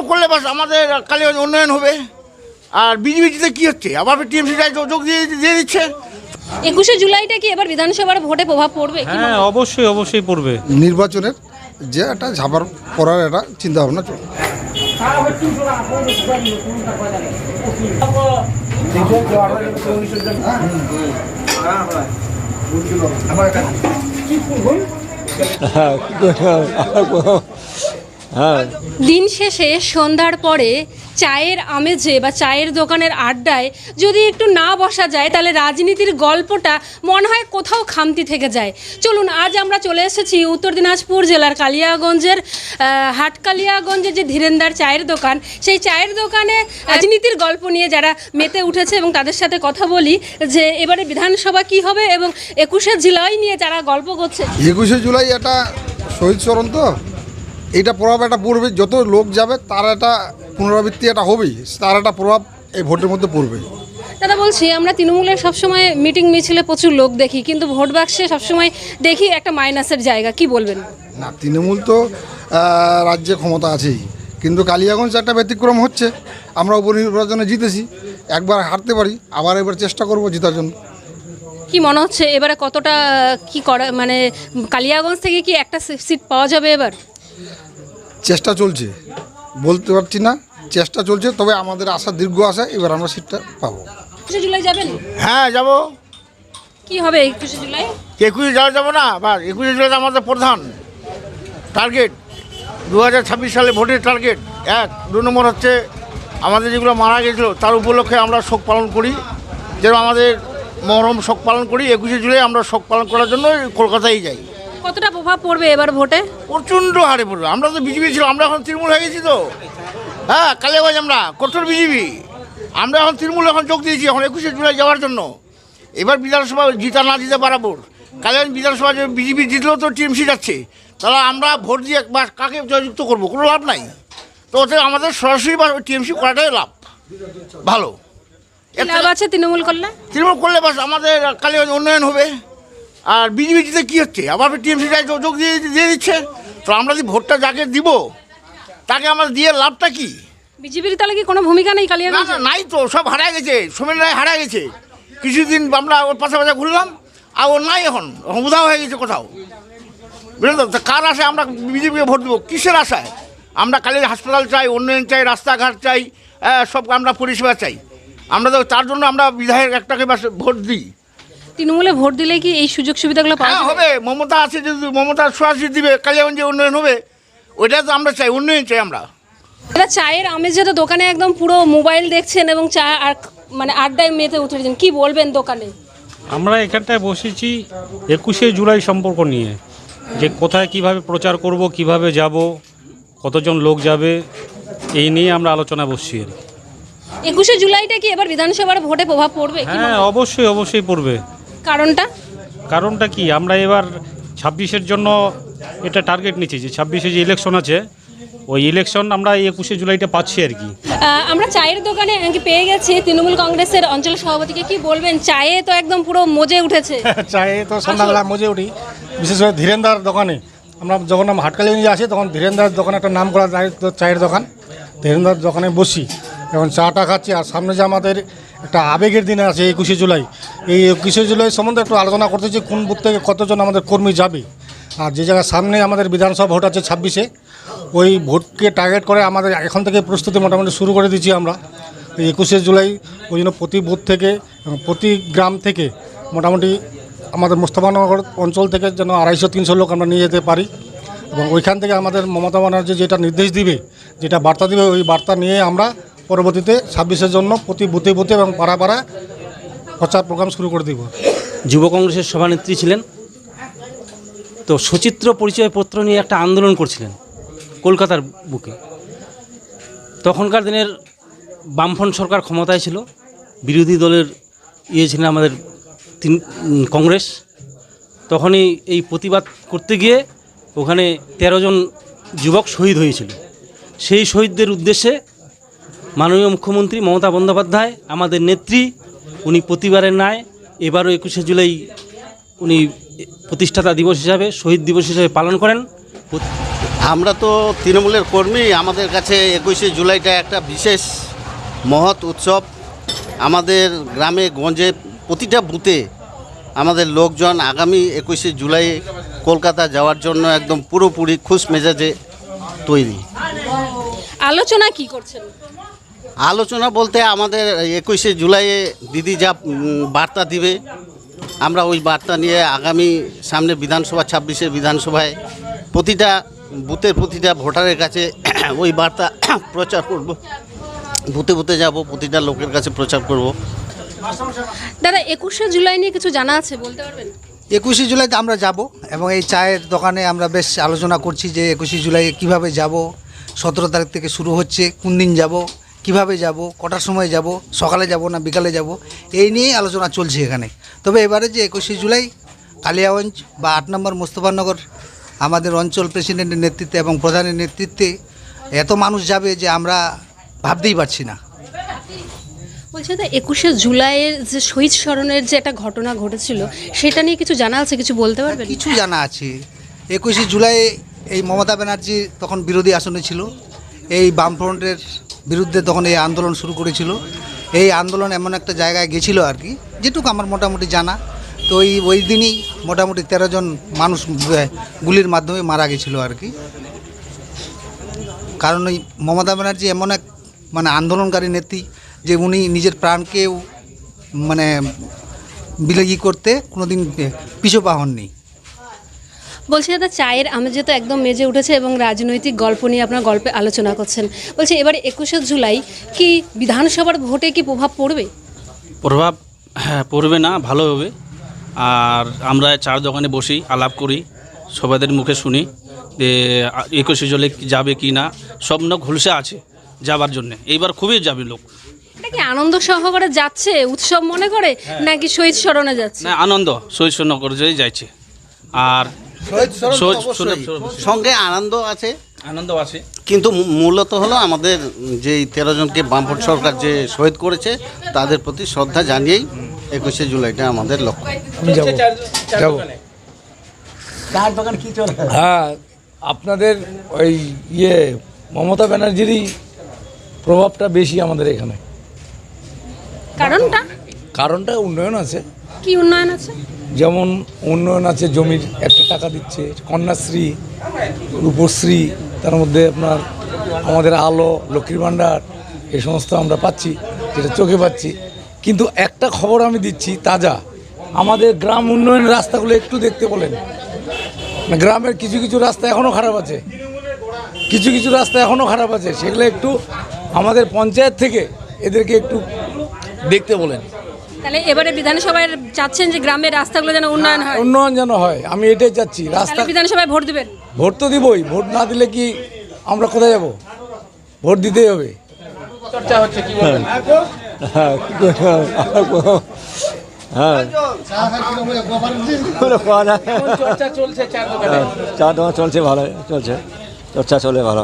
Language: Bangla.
তৃণমূল করলে বাস আমাদের কালীগঞ্জ উন্নয়ন হবে। আর বিজেপিতে কি হচ্ছে? আবার টিএমসি যোগ দিয়ে দিয়ে দিচ্ছে। একুশে জুলাইটা কি এবার বিধানসভার ভোটে প্রভাব পড়বে? হ্যাঁ অবশ্যই অবশ্যই পড়বে। নির্বাচনের যে একটা ঝাঁপার করার একটা চিন্তা ভাবনা চলছে দিন শেষে সন্ধ্যার পরে চায়ের আমেজে বা চায়ের দোকানের আড্ডায় যদি একটু না বসা যায় তাহলে রাজনীতির গল্পটা মনে হয় কোথাও খামতি থেকে যায়। চলুন আজ আমরা চলে এসেছি উত্তর দিনাজপুর জেলার কালিয়াগঞ্জের হাটকালিয়াগঞ্জের যে ধীরেন্দার চায়ের দোকান সেই চায়ের দোকানে রাজনীতির গল্প নিয়ে যারা মেতে উঠেছে এবং তাদের সাথে কথা বলি যে এবারে বিধানসভা কি হবে এবং একুশে জেলায় নিয়ে যারা গল্প করছে। একুশে জুলাই একটা শহীদ স্মরণ তো? এইটা প্রভাব একটা পড়বে যত লোক যাবে তার একটা পুনরাবৃত্তি একটা হবেই তার একটা প্রভাব এই ভোটের মধ্যে পড়বে। দাদা বলছি আমরা তৃণমূলের সবসময় মিটিং মিছিলে প্রচুর লোক দেখি কিন্তু ভোট বাক্সে সবসময় দেখি একটা মাইনাসের জায়গা কি বলবেন? না তৃণমূল তো রাজ্যে ক্ষমতা আছেই কিন্তু কালিয়াগঞ্জ একটা ব্যতিক্রম হচ্ছে আমরা উপনির্বাচনে জিতেছি একবার হারতে পারি আবার এবার চেষ্টা করব জেতার জন্য। কি মনে হচ্ছে এবারে কতটা কি করা মানে কালিয়াগঞ্জ থেকে কি একটা সিট পাওয়া যাবে এবার? চেষ্টা চলছে। বলতে পারছি না চেষ্টা চলছে তবে আমাদের আশা দীর্ঘ আশা এবার আমরা সিটটা পাবো। একুশে জুলাই যাবেন? হ্যাঁ যাব। কি হবে একুশে জুলাই? একুশে যাওয়া যাব না বা একুশে জুলাই আমাদের প্রধান টার্গেট দু হাজার ছাব্বিশ সালে ভোটের টার্গেট এক দু নম্বর হচ্ছে আমাদের যেগুলো মারা গেছিল তার উপলক্ষে আমরা শোক পালন করি। যেরকম আমাদের মহরম শোক পালন করি একুশে জুলাই আমরা শোক পালন করার জন্য কলকাতায় যাই। কতটা প্রভাব পড়বে এবার ভোটে? প্রচণ্ড হারে পড়বে। আমরা তো বিজেপি ছিল আমরা এখন তৃণমূল হয়ে গেছি তো। হ্যাঁ কালিয়াগঞ্জ আমরা কঠোর বিজেপি। আমরা এখন তৃণমূল এখন যোগ দিয়েছি এখন একুশে জুলাই যাওয়ার জন্য। এবার বিধানসভা জিতা না দিতে বরাবর কালিয়াগঞ্জ বিধানসভা বিজেপি জিতলেও তো টিএমসি যাচ্ছে। তাহলে আমরা ভোট দিয়ে একবার কাকে জয়যুক্ত করব কোনো লাভ নাই। তো ওতে আমাদের সরাসরি বা টিএমসি করাটাই লাভ। ভালো। লাভ আছে তৃণমূল করলে? তৃণমূল করলে বাস আমাদের কালীগঞ্জ উন্নয়ন হবে। আর বিজেপিতে কি হচ্ছে? আবার টিএমসি যোগ দিয়ে দিয়ে দিচ্ছে তো আমরা যদি ভোটটা যাকে দিব তাকে আমাদের দিয়ে লাভটা কি? বিজেপির তাহলে কি কোনো ভূমিকা নেই কালিয়াগঞ্জ? না নাই তো সব হারা গেছে সোমেন রায় হারা গেছে। কিছুদিন আমরা ওর পাশে পাশে ঘুরলাম আর ও নাই এখন উধাও হয়ে গেছে কোথাও। বুঝলেন তো? কার আশায় আমরা বিজেপিকে ভোট দেবো? কিসের আশায়? আমরা কালী হাসপাতাল চাই উন্নয়ন চাই রাস্তাঘাট চাই সব আমরা পরিষেবা চাই। আমরা তো তার জন্য আমরা বিধায়ক একটাকে ভোট দিই। তৃণমূলে ভোট দিলে কি এই সুযোগ সুবিধাগুলো পাওয়া হ্যাঁ হবে। মমতা আছে যদি মমতা সরাসরি দিবে কালিয়াগঞ্জে উন্নয়ন হবে ওইটা তো আমরা চাই উন্নয়ন চাই আমরা। দাদা চায়ের আমেজে তো দোকানে একদম পুরো মোবাইল দেখছেন এবং চা আর মানে আড্ডায় মেতে উঠেছেন কি বলবেন দোকানে? আমরা এখানটায় বসেছি একুশে জুলাই সম্পর্ক নিয়ে যে কোথায় কীভাবে প্রচার করব কীভাবে যাব কতজন লোক যাবে এই নিয়ে আমরা আলোচনা বসছি আর কি। একুশে জুলাইটা কি এবার বিধানসভার ভোটে প্রভাব পড়বে হ্যাঁ? অবশ্যই অবশ্যই পড়বে। কারণটা? কারণটা কি? আমরা এবার ছাব্বিশের জন্য এটা টার্গেট নিচ্ছি যে ছাব্বিশে যে ইলেকশন আছে ওই ইলেকশন আমরা এই একুশে জুলাইটা পাচ্ছি আর কি। আমরা চায়ের দোকানে পেয়ে গেছি। তৃণমূল কংগ্রেসের অঞ্চল সভাপতিকে কি বলবেন? চায়ে তো একদম পুরো মজে উঠেছে। চায়ে তো সন্ধ্যাবেলা মজে উঠি। বিশেষ করে ধীরেন্দার দোকানে। আমরা যখন আমরা হাটকালি নিয়ে আসি তখন ধীরেন্দার দোকানে একটা নাম করা চায়ের চায়ের দোকান। ধীরেন্দার দোকানে বসি। এখন চাটা খাচ্ছি আর সামনে যে আমাদের একটা আবেগের দিন আছে একুশে জুলাই। এই একুশে জুলাই সম্বন্ধে একটু আলোচনা করতেছি কোন বুথ থেকে কতজন আমাদের কর্মী যাবে। আর যে জায়গায় সামনে আমাদের বিধানসভা ভোট আছে ছাব্বিশে, ওই ভোটকে টার্গেট করে আমাদের এখন থেকে প্রস্তুতি মোটামুটি শুরু করে দিচ্ছি আমরা। এই একুশে জুলাই, ওই জন্য প্রতি বুথ থেকে প্রতি গ্রাম থেকে মোটামুটি আমাদের মোস্তফানগর অঞ্চল থেকে যেন আড়াইশো, তিনশো লোক আমরা নিয়ে যেতে পারি। এবং ওইখান থেকে আমাদের মমতা ব্যানার্জি যেটা নির্দেশ দিবে, যেটা বার্তা দিবে, ওই বার্তা নিয়ে আমরা পরবর্তীতে ছাব্বিশের জন্য প্রতি বুথে বুথে এবং পাড়া পাড়া প্রচার প্রোগ্রাম শুরু করে দিব। যুব কংগ্রেসের সভানেত্রী ছিলেন। তো সচিত্র পরিচয়পত্র নিয়ে একটা আন্দোলন করছিলেন কলকাতার বুকে। তখনকার দিনের বামফ্রন্ট সরকার ক্ষমতায় ছিল। বিরোধী দলের ইয়ে ছিলেন আমাদের তিন কংগ্রেস। তখনই এই প্রতিবাদ করতে গিয়ে ওখানে তেরো জন যুবক শহীদ হয়েছিল। সেই শহীদদের উদ্দেশ্যে মাননীয় মুখ্যমন্ত্রী মমতা বন্দ্যোপাধ্যায় আমাদের নেত্রী উনি প্রতিবারের ন্যায় এবারও একুশে জুলাই উনি প্রতিষ্ঠাতা দিবস হিসাবে শহীদ দিবস হিসাবে পালন করেন। আমরা তো তৃণমূলের কর্মী আমাদের কাছে একুশে জুলাইটা একটা বিশেষ মহৎ উৎসব। আমাদের গ্রামে গঞ্জে প্রতিটা বুথে আমাদের লোকজন আগামী একুশে জুলাই কলকাতা যাওয়ার জন্য একদম পুরোপুরি খুশ মেজাজে তৈরি। আলোচনা কি করছেন? আলোচনা বলতে আমাদের একুশে জুলাইয়ে দিদি যা বার্তা দিবে আমরা ওই বার্তা নিয়ে আগামী সামনে বিধানসভা ছাব্বিশের বিধানসভায় প্রতিটা বুথের প্রতিটা ভোটারের কাছে ওই বার্তা প্রচার করব। বুথে বুথে যাব প্রতিটা লোকের কাছে প্রচার করব। দাদা একুশে জুলাই নিয়ে কিছু জানা আছে বলতে পারবেন? একুশে জুলাইতে আমরা যাব এবং এই চায়ের দোকানে আমরা বেশ আলোচনা করছি যে একুশে জুলাই কীভাবে যাব সতেরো তারিখ থেকে শুরু হচ্ছে কোন দিন যাব কীভাবে যাব কটার সময় যাব সকালে যাব না বিকালে যাব এই নিয়েই আলোচনা চলছে এখানে। তবে এবারে যে একুশে জুলাই কালিয়াগঞ্জ বা আট নম্বর মোস্তফানগর আমাদের অঞ্চল প্রেসিডেন্টের নেতৃত্বে এবং প্রধানের নেতৃত্বে এত মানুষ যাবে যে আমরা ভাবতেই পারছি না। বলছি দাদা একুশে জুলাইয়ের যে শহীদ স্মরণের যে একটা ঘটনা ঘটেছিল সেটা নিয়ে কিছু জানা আছে? কিছু বলতে পারবেন? কিছু জানা আছে। একুশে জুলাই এই মমতা ব্যানার্জি তখন বিরোধী আসনে ছিল। এই বামফ্রন্টের বিরুদ্ধে তখন এই আন্দোলন শুরু করেছিল। এই আন্দোলন এমন একটা জায়গায় গেছিল আর কি, যেটুকু আমার মোটামুটি জানা। তো ওই ওই দিনই মোটামুটি তেরো জন মানুষ গুলির মাধ্যমে মারা গেছিল আর কি। কারণ ওই মমতা ব্যানার্জি এমন এক মানে আন্দোলনকারী নেত্রী, যে উনি নিজের প্রাণকেও মানে বিলেগি করতে কোনোদিন পিছু হননি। বলছি দাদা চায়ের আমেজে তো একদম মেজে উঠেছে এবং রাজনৈতিক গল্প নিয়ে আপনার গল্পে আলোচনা করছেন বলছি এবারে একুশে জুলাই কি বিধানসভার ভোটে কি প্রভাব পড়বে? প্রভাব হ্যাঁ পড়বে না ভালো হবে। আর আমরা চার দোকানে বসি আলাপ করি সবাইদের মুখে শুনি যে একুশে জলে যাবে কি না সব স্বপ্ন ঘুলসে আছে যাবার জন্যে। এইবার খুবই যাবে লোক। কি আনন্দ সহকারে যাচ্ছে উৎসব মনে করে নাকি শহীদ স্মরণে যাচ্ছে? না আনন্দ সৈন্য করে যাইছে আর শহীদ- শহীদ- সঙ্গে আনন্দ আছে। আনন্দ আছে। কিন্তু মূলত হলো আমাদের যে তেরো জনকে বামফ্রন্ট সরকার যে শহীদ করেছে তাদের প্রতি শ্রদ্ধা জানিয়েই একুশে জুলাইটা আমাদের লক্ষ্য। আমি যাব। যাব। হ্যাঁ আপনাদের ওই ইয়ে মমতা ব্যানার্জিরই প্রভাবটা বেশি আমাদের এখানে। কারণটা? কারণটা উন্নয়ন আছে। কি উন্নয়ন আছে? যেমন উন্নয়ন আছে জমির একটা টাকা দিচ্ছে কন্যাশ্রী রূপশ্রী তার মধ্যে আপনার আমাদের আলো লক্ষ্মীর ভাণ্ডার এই সমস্ত আমরা পাচ্ছি যেটা চোখে পাচ্ছি। কিন্তু একটা খবর আমি দিচ্ছি তাজা। আমাদের গ্রাম উন্নয়ন রাস্তাগুলো একটু দেখতে বলেন। না, গ্রামের কিছু কিছু রাস্তা এখনও খারাপ আছে। কিছু কিছু রাস্তা এখনও খারাপ আছে। সেগুলো একটু আমাদের পঞ্চায়েত থেকে এদেরকে একটু দেখতে বলেন। তাহলে এবারে বিধানসভায় চাচ্ছেন যে গ্রামের রাস্তাগুলো যেন উন্নয়ন হয়? উন্নয়ন যেন হয় আমি এটাই চাচ্ছি। রাস্তা বিধানসভায় ভোট দিবেন? ভোট তো দিবই ভোট না দিলে কি আমরা কোথায় যাব? ভোট দিতেই হবে। চা দোকান? চলছে ভালো চলছে। চর্চা চলে ভালো।